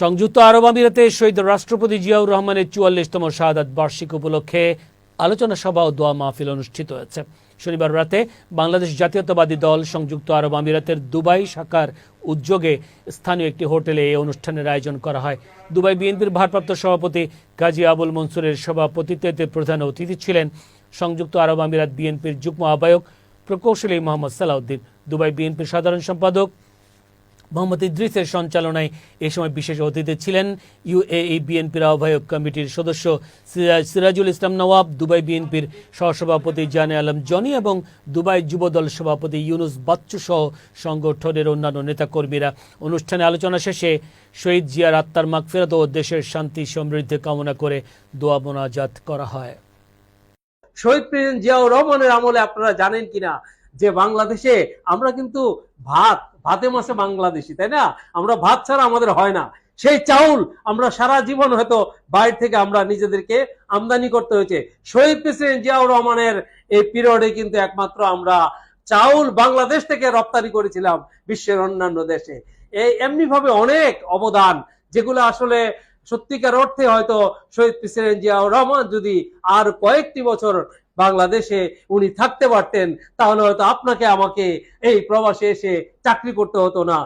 সংযুক্ত আরব আমিরাতে শহীদ রাষ্ট্রপতি জিয়াউর রহমানের চুয়াল্লিশতম শাহাদাত বার্ষিক উপলক্ষে আলোচনা সভা ও দোয়া মাহফিল অনুষ্ঠিত হয়েছে। শনিবার রাতে বাংলাদেশ জাতীয়তাবাদী দল সংযুক্ত আরব আমিরাতের দুবাই শাখার উদ্যোগে স্থানীয় একটি হোটেলে এই অনুষ্ঠানের আয়োজন করা হয়। দুবাই বিএনপির ভারপ্রাপ্ত সভাপতি কাজী আবুল মনসুরের সভাপতিত্বে প্রধান অতিথি ছিলেন সংযুক্ত আরব আমিরাত বিএনপির যুগ্ম আহ্বায়ক প্রকৌশলী মোহাম্মদ সালাউদ্দিন। দুবাই বিএনপির সাধারণ সম্পাদক মোহাম্মদ ইদ্রিসের সঞ্চালনায় এ সময় বিশেষ অতিথি ছিলেন ইউএই বিএনপির আহ্বায়ক কমিটির সদস্য সিরাজুল ইসলাম নওয়াব, দুবাই বিএনপির সহসভাপতি জানে আলম জনি এবং দুবাই যুবদল সভাপতি ইউনুস বাচ্চু সহ সংগঠনের অন্যান্য নেতাকর্মীরা। অনুষ্ঠানে আলোচনা শেষে শহীদ জিয়ার আত্মার মাগফিরাত ও দেশের শান্তি, সমৃদ্ধি কামনা করে দোয়া মোনাজাত করা হয়। শহীদ প্রেসিডেন্ট জিয়াউর রহমানের আমলে আপনারা জানেন কিনা? যে বাংলাদেশে আমরা কিন্তু ভাত ভাতে মাসে বাংলাদেশি, তাই না? আমরা ভাত ছাড়া আমাদের হয় না। সেই চাউল আমরা সারা জীবন হয়তো বাইরে থেকে আমরা নিজেদেরকে আমদানি করতে হয়েছে। শহীদ প্রেসিডেন্ট জিয়াউর রহমানের এই পিরিয়ডে কিন্তু একমাত্র আমরা চাউল বাংলাদেশ থেকে রপ্তানি করেছিলাম বিশ্বের অন্যান্য দেশে। এই এমনি ভাবে অনেক অবদান যেগুলো আসলে সত্যিকার অর্থে হয়তো শহীদ প্রেসিডেন্ট জিয়াউর রহমান যদি আর কয়েকটি বছর বাংলাদেশে উনি থাকতে পারতেন, তাহলে হয়তো আপনাকে, আমাকে এই প্রবাসে এসে চাকরি করতে হতো না।